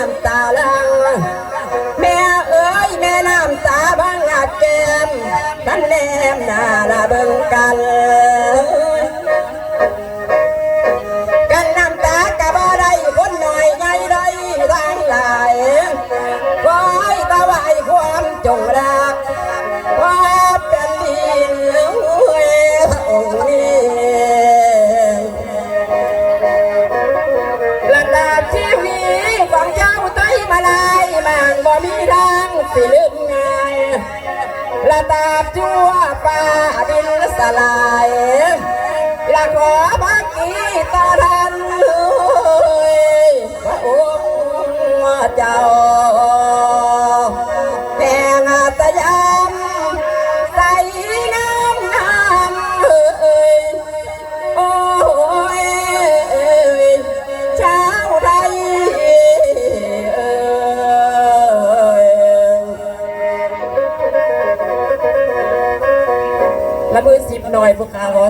น้ำตาลัง แม่เอ้ยแม่น้ำตาบังอาจแก้มกันแนมหน้าละเบิ่งกัน สิลืมง่ายระดาบชั่วฟ้าดินสลายละขอพักกีตาทันเลยพระองค์เจ้า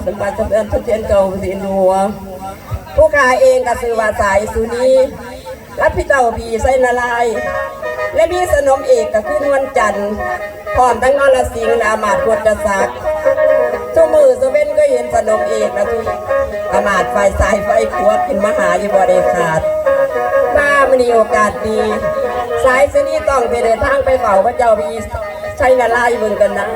ผู้ข้าขอสมบัติสมเด็จทุกเทียนเก่าสินหัวผู้ข้าเองก็ซื้อว่าสายสุนีรับพี่เจ้าบีไส้นาลาย และมีสนมเอกก็คือนวลจันทร์พร้อมทั้งนรสิงห์และอามาตย์ควรจะศักทุกมือสเว่นก็เห็นสนมเอกนะทุกอามาตย์ไฟสายไฟขวดขึ้นมหาอยู่บ่ได้ขาดมามันมีโอกาสดี สายเสนีต้องไปเดินทางไปเฝ้าพระเจ้าพีใช้นาลายเบิ่งกันนะ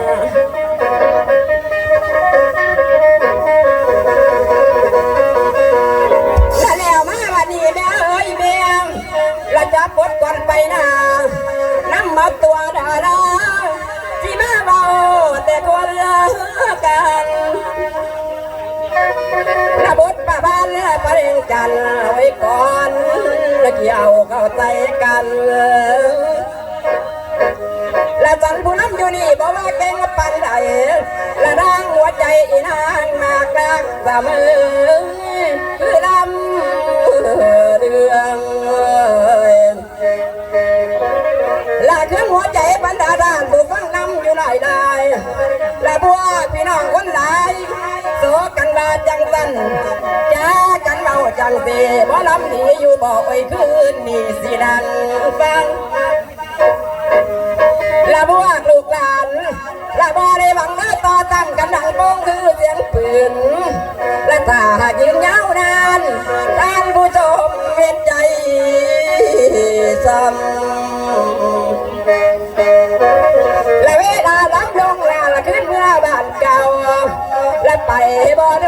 นและจันผู้นำอยู่นี่บอกว่าเก่งปันใดและดังหัวใจอีนางมากรักเสมอคือลำเรืองและเครื่องหัวใจบรรดาด้านผู้ฟังนำอยู่หลายได้และพวพี่น้องคนหลายโศกันบาจังสันจาก จังสีบ่ลำหนีอยู่บ่อยคืนนี่สิดังฟังละบวกลูกหลานละบ่ได้หวังเนื้อต่อตั้งกันดังโป้งคือเสียงปืนและถ้าหากยืนยาวนานท่านผู้ชมเวียนใจซ้ำและเวลารับลงลาละขึ้นเมื่อบ้านเก่าและไปบ่โน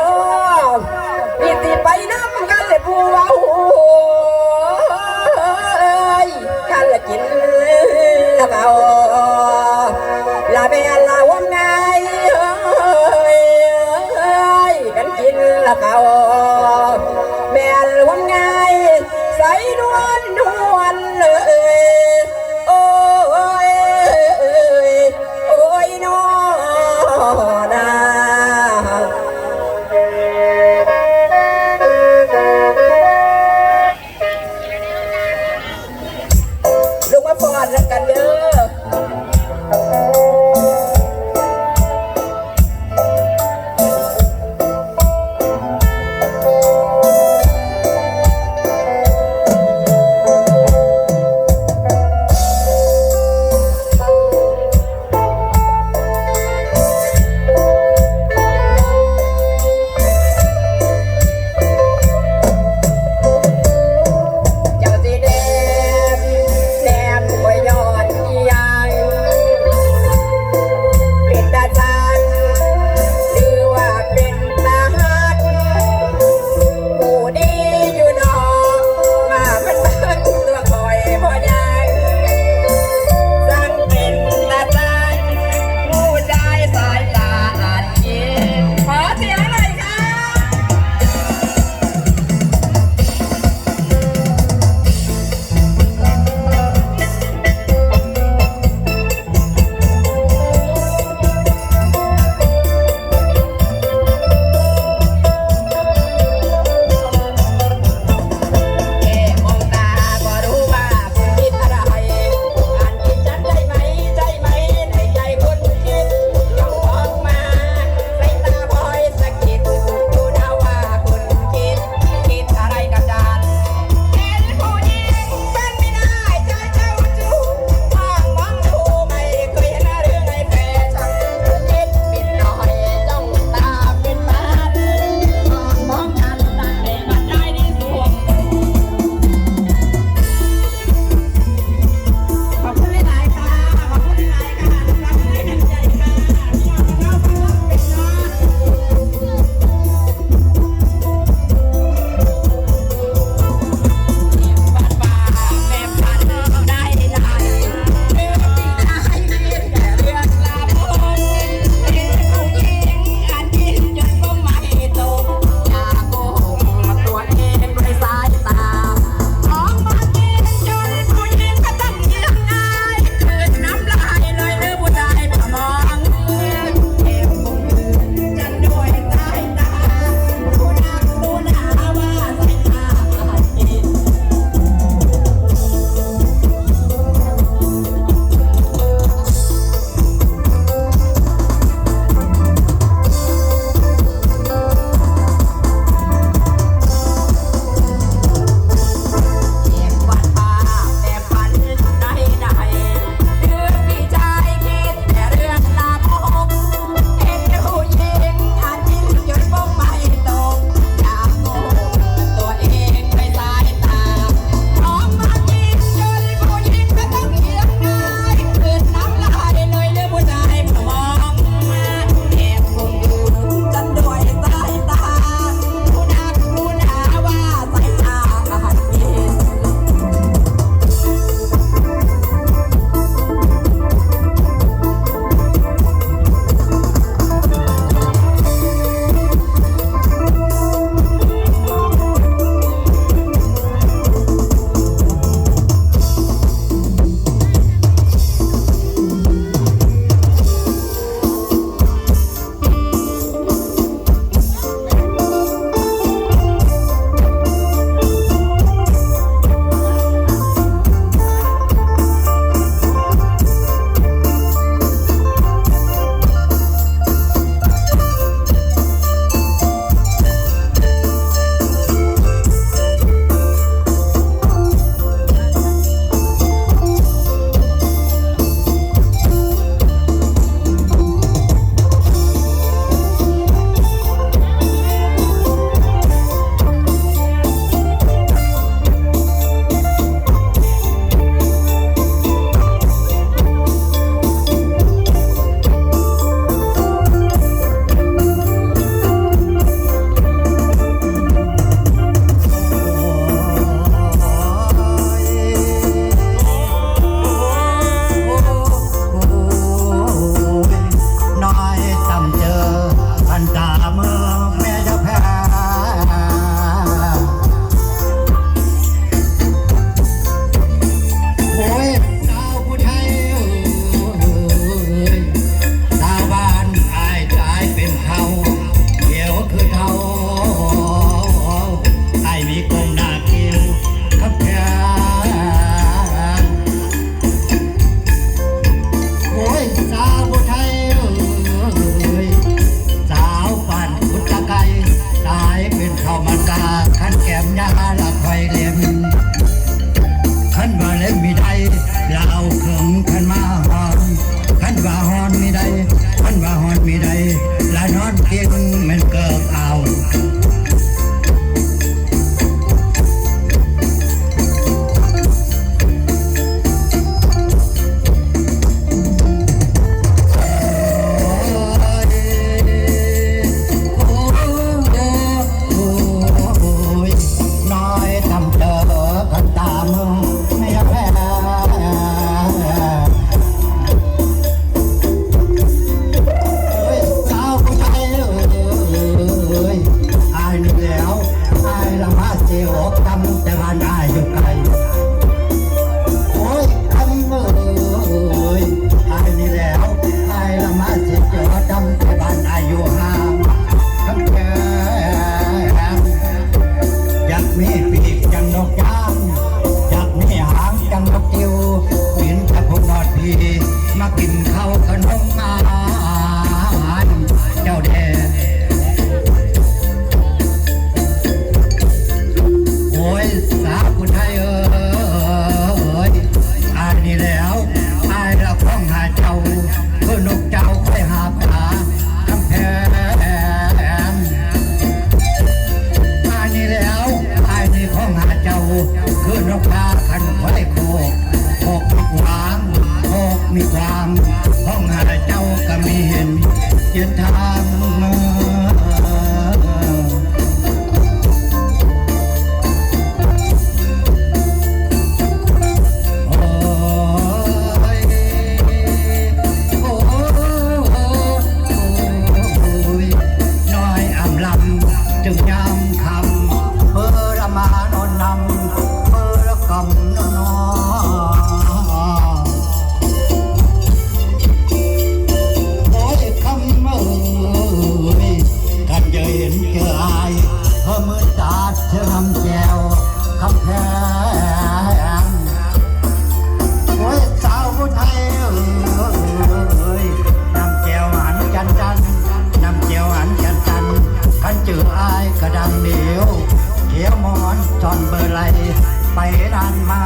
ไปนานมา